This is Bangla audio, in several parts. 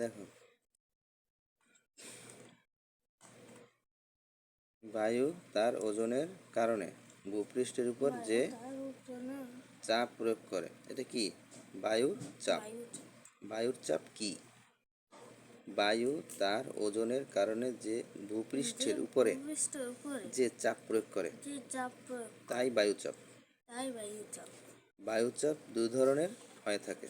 দেখো। বায়ু তার ওজনের কারণে ভূপৃষ্ঠের উপর যে চাপ প্রয়োগ করে এটা কি? বায়ুর চাপ। বায়ু বায়ুর চাপ কি? বায়ু তার ওজনের কারণে যে ভূপৃষ্ঠের উপরে যে চাপ প্রয়োগ করে তাই বায়ুচাপ বায়ুচাপ দুই ধরনের হয়ে থাকে।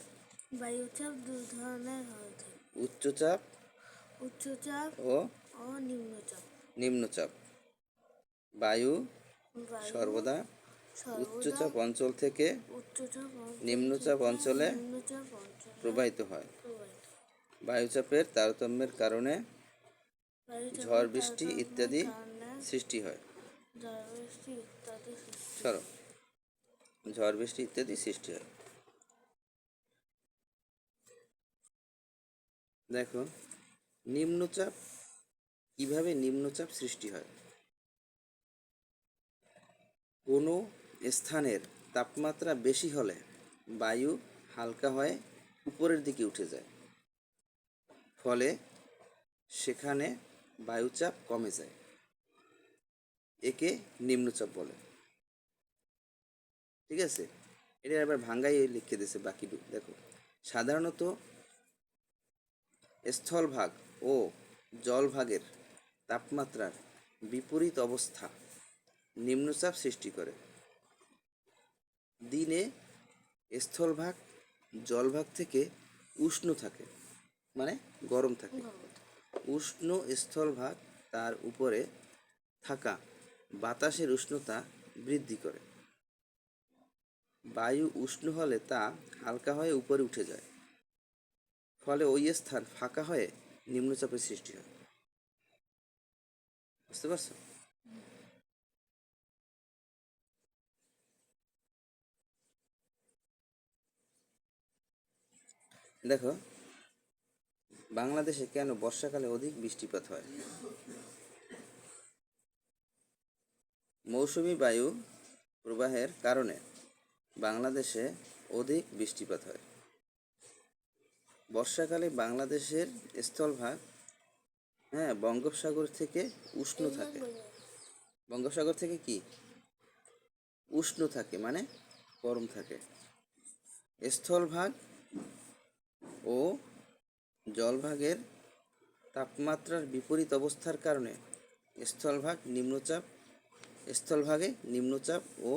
বায়ু চাপ দু ধরনের হয়ে থাকে। উচ্চচাপ উচ্চচাপ ও ও নিম্নচাপ। নিম্নচাপ। বায়ু সর্বদা উচ্চচাপ অঞ্চল থেকে নিম্নচাপ অঞ্চলে প্রবাহিত হয়। বায়ুচাপের তারতম্যের কারণে ঝড় বৃষ্টি ইত্যাদি সৃষ্টি হয়। ঝড় বৃষ্টি ইত্যাদি সৃষ্টি হয়। দেখো, নিম্নচাপ, কীভাবে নিম্নচাপ সৃষ্টি হয়? কোনো স্থানের তাপমাত্রা বেশি হলে বায়ু হালকা হয়ে উপরের দিকে উঠে যায়। ফলে সেখানে বায়ুচাপ কমে যায়। একে নিম্নচাপ বলে। ঠিক আছে? এটা এবার ভাঙ্গাই লিখে দিয়েছে বাকি দেখো, সাধারণত স্থলভাগ ও জলভাগের তাপমাত্রার বিপরীত অবস্থা নিম্নচাপ সৃষ্টি করে। দিনে স্থলভাগ জলভাগ থেকে উষ্ণ থাকে মানে গরম থাকে। উষ্ণ স্থলভাগ তার উপরে থাকা বাতাসের উষ্ণতা বৃদ্ধি করে। বায়ু উষ্ণ হলে তা হালকা হয়ে উপরে উঠে যায়। ফলে ওই স্থান ফাঁকা হয়ে নিম্নচাপের সৃষ্টি হয়। বুঝতে পারছ? দেখো, বাংলাদেশে কেন বর্ষাকালে অধিক বৃষ্টিপাত হয়? মৌসুমি বায়ু প্রবাহের কারণে বাংলাদেশে অধিক বৃষ্টিপাত হয়। বর্ষাকালে বাংলাদেশের স্থলভাগ হ্যাঁ বঙ্গোপসাগর থেকে উষ্ণ থাকে। বঙ্গোপসাগর থেকে কি? উষ্ণ থাকে মানে গরম থাকে। স্থলভাগ ও জলভাগের তাপমাত্রার বিপরীত অবস্থার কারণে স্থলভাগ নিম্নচাপ, স্থলভাগে নিম্নচাপ ও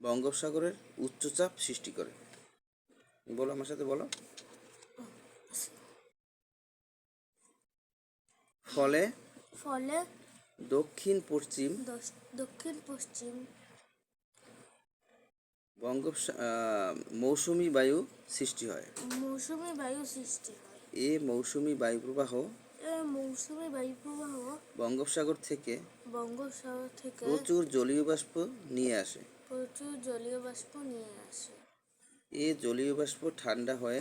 বঙ্গোপসাগরের উচ্চচাপ সৃষ্টি করে। বলো আমার সাথে বলো। ফলে ফলে দক্ষিণ পশ্চিম দক্ষিণ পশ্চিম বঙ্গোপসা আহ, মৌসুমি বায়ু সৃষ্টি হয়। মৌসুমী বায়ু সৃষ্টি হয়। এ মৌসুমি বায়ু প্রবাহ এই মৌসুমী বায়ু প্রবাহ বঙ্গোপসাগর থেকে বঙ্গোপসাগর থেকে প্রচুর জলীয় বাষ্প নিয়ে আসে। প্রচুর জলীয় বাষ্প নিয়ে আসে। এ জলীয় বাষ্প ঠান্ডা হয়ে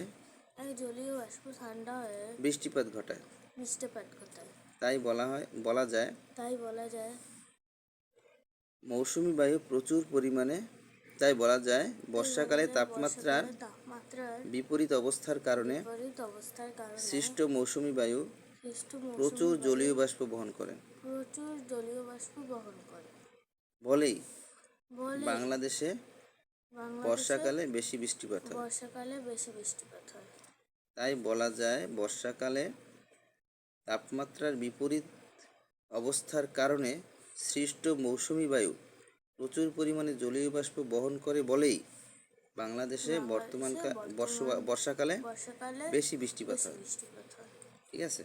এই জলীয় বাষ্প ঠান্ডা হয়ে বৃষ্টিপাত ঘটায়। বৃষ্টিপাত ঘটায়। তাই বলা হয় বলা যায় তাই বলা যায়। মৌসুমি বায়ু প্রচুর পরিমাণে তাই বলা যায় বর্ষাকালে তাপমাত্রার বিপরীত অবস্থার কারণে সৃষ্ট মৌসুমি বায়ু প্রচুর জলীয় বাষ্প বহন করে। প্রচুর জলীয় বাষ্প বহন করে। বলেই বাংলাদেশে বর্ষাকালে বেশি বৃষ্টিপাত হয়। বর্ষাকালে বেশি বৃষ্টিপাত হয়। তাই বলা যায় বর্ষাকালে তাপমাত্রার বিপরীত অবস্থার কারণে সৃষ্ট মৌসুমি বায়ু প্রচুর পরিমাণে জলীয় বাষ্প বহন করে বলেই বাংলাদেশে বর্তমান বর্ষ বর্ষাকালে বর্ষাকালে বেশি বৃষ্টিপাত হয়। ঠিক আছে?